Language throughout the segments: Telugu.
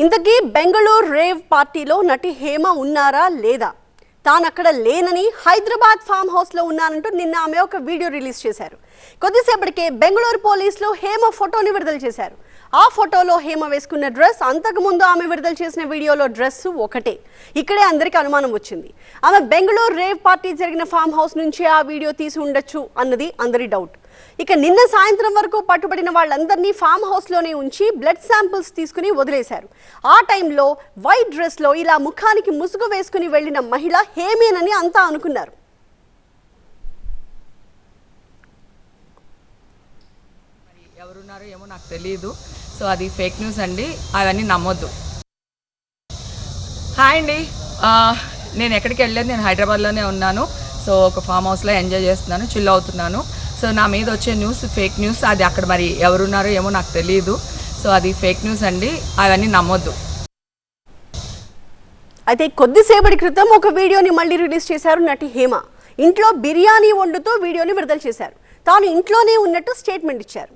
ఇంతకీ బెంగళూరు రేవ్ పార్టీలో నటి హేమ ఉన్నారా లేదా? తాను అక్కడ లేనని హైదరాబాద్ ఫామ్ హౌస్లో ఉన్నానంటూ నిన్న ఆమె ఒక వీడియో రిలీజ్ చేశారు. కొద్దిసేపటికే బెంగళూరు పోలీసులు హేమ ఫోటోని విడుదల చేశారు. ఆ ఫోటోలో హేమ వేసుకున్న డ్రెస్ అంతకుముందు ఆమె విడుదల చేసిన వీడియోలో డ్రెస్ ఒకటే. ఇక్కడే అందరికీ అనుమానం వచ్చింది. ఆమె బెంగళూరు రేవ్ పార్టీ జరిగిన ఫామ్ హౌస్ నుంచి ఆ వీడియో తీసి ఉండొచ్చు అన్నది అందరి డౌట్. ఇక నిన్న సాయంత్రం వరకు పట్టుబడిన వాళ్ళందరినీ ఫామ్ హౌస్లోనే ఉంచి బ్లడ్ శాంపిల్స్ తీసుకుని వదిలేశారు. ఆ టైంలో వైట్ డ్రెస్లో ఇలా ముఖానికి ముసుగు వేసుకుని వెళ్ళిన మహిళ హేమేనని అంతా అనుకున్నారు. ఎవరున్నారో ఏమో నాకు తెలియదు సో అది ఫేక్ న్యూస్ అండి. అవన్నీ నమ్మొద్దు. హాయ్ అండి. నేను ఎక్కడికి వెళ్ళలేదు. నేను హైదరాబాద్లోనే ఉన్నాను. సో ఒక ఫామ్ హౌస్లో ఎంజాయ్ చేస్తున్నాను. చిల్ అవుతున్నాను. సో నా మీద వచ్చే న్యూస్ ఫేక్ న్యూస్ అది అక్కడ మరి ఎవరున్నారో ఏమో నాకు తెలియదు సో అది ఫేక్ న్యూస్ అండి అవన్నీ నమ్మొద్దు. అయితే కొద్దిసేపటి క్రితం ఒక వీడియోని మళ్ళీ రిలీజ్ చేశారు నటి హేమ. ఇంట్లో బిర్యానీ వండుతూ వీడియోని విడుదల చేశారు. తాను ఇంట్లోనే ఉన్నట్టు స్టేట్మెంట్ ఇచ్చారు.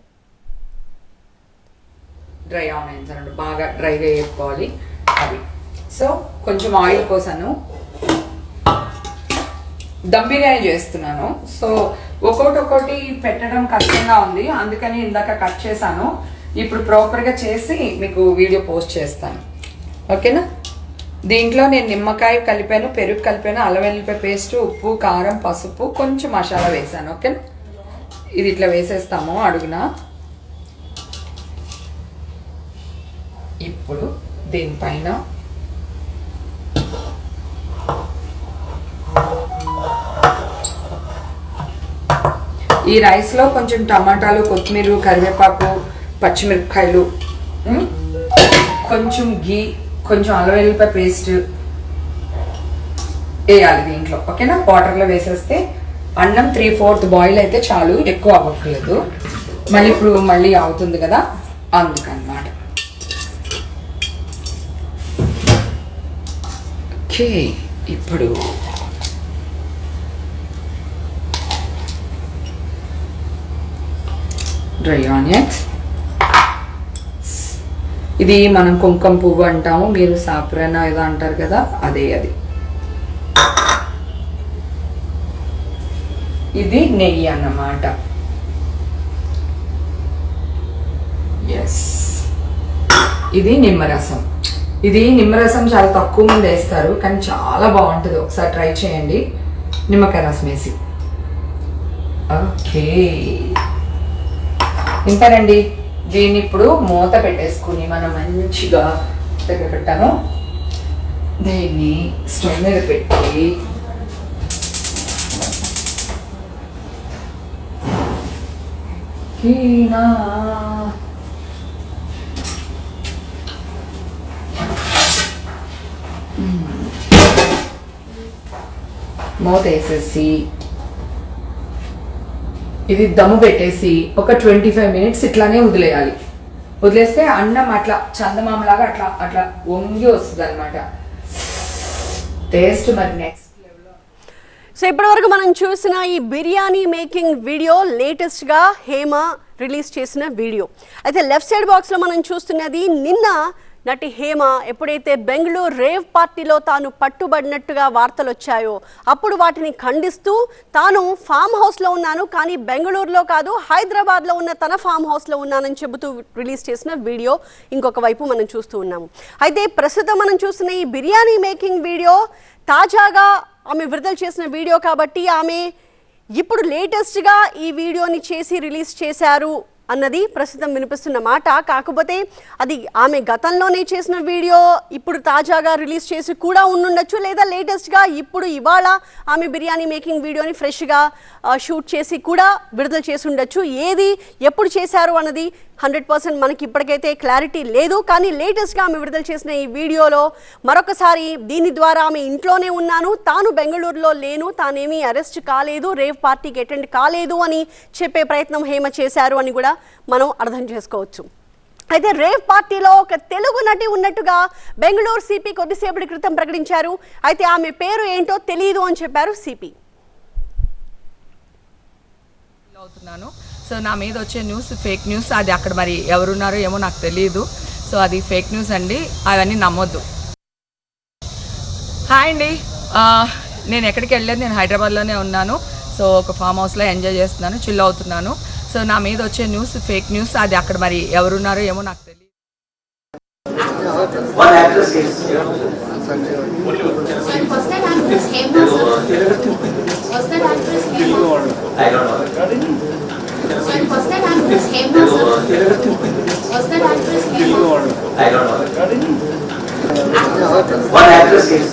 డ్రై ఆనియన్స్ అన్నట్టు బాగా డ్రైగా వేసుకోవాలి అవి. సో కొంచెం ఆయిల్ పోసాను. దమ్ బిర్యానీ చేస్తున్నాను. సో ఒక్కొక్కటి ఒక్కొక్కటి పెట్టడం కష్టంగా ఉంది. అందుకని ఇందాక కట్ చేశాను. ఇప్పుడు ప్రాపర్గా చేసి మీకు వీడియో పోస్ట్ చేస్తాను. ఓకేనా? దీంట్లో నేను నిమ్మకాయ కలిపాను పెరుగు కలిపాను అల్లం పేస్ట్ ఉప్పు కారం పసుపు కొంచెం మసాలా వేసాను ఓకేనా? ఇది ఇట్లా వేసేస్తాము అడుగున. ఇప్పుడు దీనిపైన ఈ రైస్లో కొంచెం టమాటాలు కొత్తిమీర కరివేపాకు పచ్చిమిరపకాయలు కొంచెం గీ కొంచెం అల్లం వెల్లిపాయ పేస్ట్ వేయాలి దీంట్లో ఓకేనా? వాటర్లో వేసేస్తే అన్నం త్రీ ఫోర్త్ బాయిల్ అయితే చాలు ఎక్కువ అవ్వట్లేదు మళ్ళీ ఇప్పుడు మళ్ళీ అవుతుంది కదా అందుకన్నమాట ఓకే ఇప్పుడు డ్రై ఆనియన్స్ ఇది మనం కుంకుమ పువ్వు అంటాము మీరు సాప్రాన ఏదో అంటారు కదా అదే అది. ఇది నెయ్యి అన్నమాట. ఎస్ ఇది నిమ్మరసం. ఇది నిమ్మరసం చాలా తక్కువ మంది వేస్తారు కానీ చాలా బాగుంటుంది. ఒకసారి ట్రై చేయండి. నిమ్మకాయ రసం వేసి. ఓకే ఇంతేనండి. దీన్ని ఇప్పుడు మూత పెట్టేసుకుని మనం మంచిగా దగ్గర పెట్టాను దీన్ని స్టవ్ మీద పెట్టి కీనా. మూత వేసేసి ఇది దమ్ము పెట్టేసి ఒక ట్వంటీ ఫైవ్ మినిట్స్ ఇట్లానే వదిలేయాలి. వదిలేస్తే అన్నం అట్లా చందమామలాగా అట్లా అట్లా వంగి వస్తుంది అనమాట టేస్ట్ మరి నెక్స్ట్ సో ఇప్పటివరకు మనం చూసిన ఈ బిర్యానీ మేకింగ్ వీడియో లేటెస్ట్గా హేమ రిలీజ్ చేసిన వీడియో. అయితే లెఫ్ట్ సైడ్ బాక్స్లో మనం చూస్తున్నది నిన్న నటి హేమ ఎప్పుడైతే బెంగళూరు రేవ్ పార్టీలో తాను పట్టుబడినట్టుగా వార్తలు వచ్చాయో అప్పుడు వాటిని ఖండిస్తూ తాను ఫామ్ హౌస్లో ఉన్నాను కానీ బెంగళూరులో కాదు హైదరాబాద్లో ఉన్న తన ఫామ్ హౌస్లో ఉన్నానని చెబుతూ రిలీజ్ చేసిన వీడియో ఇంకొక వైపు మనం చూస్తూ ఉన్నాము. అయితే ప్రస్తుతం మనం చూస్తున్న ఈ బిర్యానీ మేకింగ్ వీడియో తాజాగా ఆమె విడుదల చేసిన వీడియో కాబట్టి ఆమె ఇప్పుడు లేటెస్ట్గా ఈ వీడియోని చేసి రిలీజ్ చేశారు. అన్నది ప్రస్తుతం వినిపిస్తున్న మాట. కాకపోతే అది ఆమె గతంలోనే చేసిన వీడియో ఇప్పుడు తాజాగా రిలీజ్ చేసి కూడా ఉండుండొచ్చు లేదా లేటెస్ట్గా ఇప్పుడు ఇవాళ ఆమె బిర్యానీ మేకింగ్ వీడియోని ఫ్రెష్గా షూట్ చేసి కూడా విడుదల చేసి ఉండొచ్చు ఏది ఎప్పుడు చేశారు అన్నది హండ్రెడ్ పర్సెంట్ మనకి ఇప్పటికైతే క్లారిటీ లేదు. కానీ లేటెస్ట్గా ఆమె విడుదల చేసిన ఈ వీడియోలో మరొకసారి దీని ద్వారా ఆమె ఇంట్లోనే ఉన్నాను తాను బెంగళూరులో లేను తానేమీ అరెస్ట్ కాలేదు రేవ్ పార్టీకి అటెండ్ కాలేదు అని చెప్పే ప్రయత్నం హేమ చేశారు అని కూడా మనం అర్థం చేసుకోవచ్చు. అయితే రేవ్ పార్టీలో ఒక తెలుగు నటి ఉన్నట్టుగా బెంగళూరు సిపి కొద్దిసేపటి క్రితం ప్రకటించారు. అయితే ఆమె పేరు ఏంటో తెలియదు అని చెప్పారు సిపి అవుతున్నాను. సో నా మీద వచ్చే న్యూస్ ఫేక్ న్యూస్ అది అక్కడ మరి ఎవరున్నారో ఏమో నాకు తెలియదు సో అది ఫేక్ న్యూస్ అండి. అవన్నీ నమ్మొద్దు. హాయ్ అండి. నేను ఎక్కడికి వెళ్ళలేదు. నేను హైదరాబాద్లోనే ఉన్నాను. సో ఒక ఫామ్ హౌస్లో ఎంజాయ్ చేస్తున్నాను. చిల్ అవుతున్నాను. సో నా మీద వచ్చే న్యూస్ ఫేక్ న్యూస్ అది అక్కడ మరి ఎవరున్నారో ఏమో నాకు తెలియదు One actress is,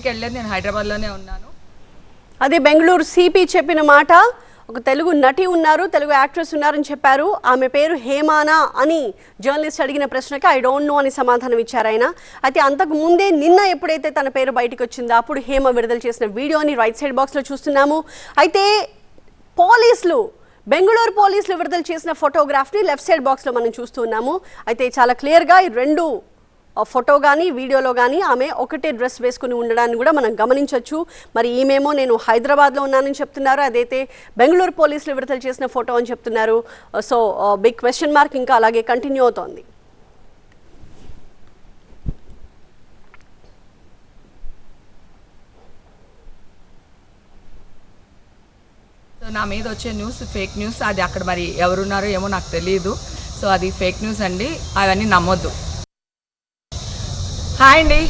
ఎక్కడికి వెళ్ళలేదు నేను హైదరాబాద్లోనే ఉన్నాను. అదే బెంగళూరు సిపి చెప్పిన మాట ఒక తెలుగు నటి ఉన్నారు తెలుగు యాక్ట్రెస్ ఉన్నారని చెప్పారు. ఆమె పేరు హేమానా అని జర్నలిస్ట్ అడిగిన ప్రశ్నకి ఐ డోంట్ నో అని సమాధానం ఇచ్చారు ఆయన. అయితే అంతకు ముందే నిన్న ఎప్పుడైతే తన పేరు బయటకు వచ్చిందో అప్పుడు హేమ విడుదల చేసిన వీడియోని రైట్ సైడ్ బాక్స్లో చూస్తున్నాము. అయితే పోలీసులు బెంగళూరు పోలీసులు విడుదల చేసిన ఫోటోగ్రాఫ్ని లెఫ్ట్ సైడ్ బాక్స్లో మనం చూస్తున్నాము. అయితే చాలా క్లియర్గా ఈ రెండు ఫోటో కానీ వీడియోలో కానీ ఆమె ఒకటే డ్రెస్ వేసుకుని ఉండడాన్ని కూడా మనం గమనించవచ్చు మరి ఈమెమో నేను హైదరాబాద్లో ఉన్నానని చెప్తున్నారు. అదైతే బెంగళూరు పోలీసులు విడుదల చేసిన ఫోటో అని చెప్తున్నారు. సో బిగ్ క్వశ్చన్ మార్క్ ఇంకా అలాగే కంటిన్యూ అవుతోంది. సో నా మీద వచ్చే న్యూస్ ఫేక్ న్యూస్ అది అక్కడ మరి ఎవరున్నారో ఏమో నాకు తెలియదు సో అది ఫేక్ న్యూస్ అండి. అవన్నీ నమ్మొద్దు. హాయ్ అండి.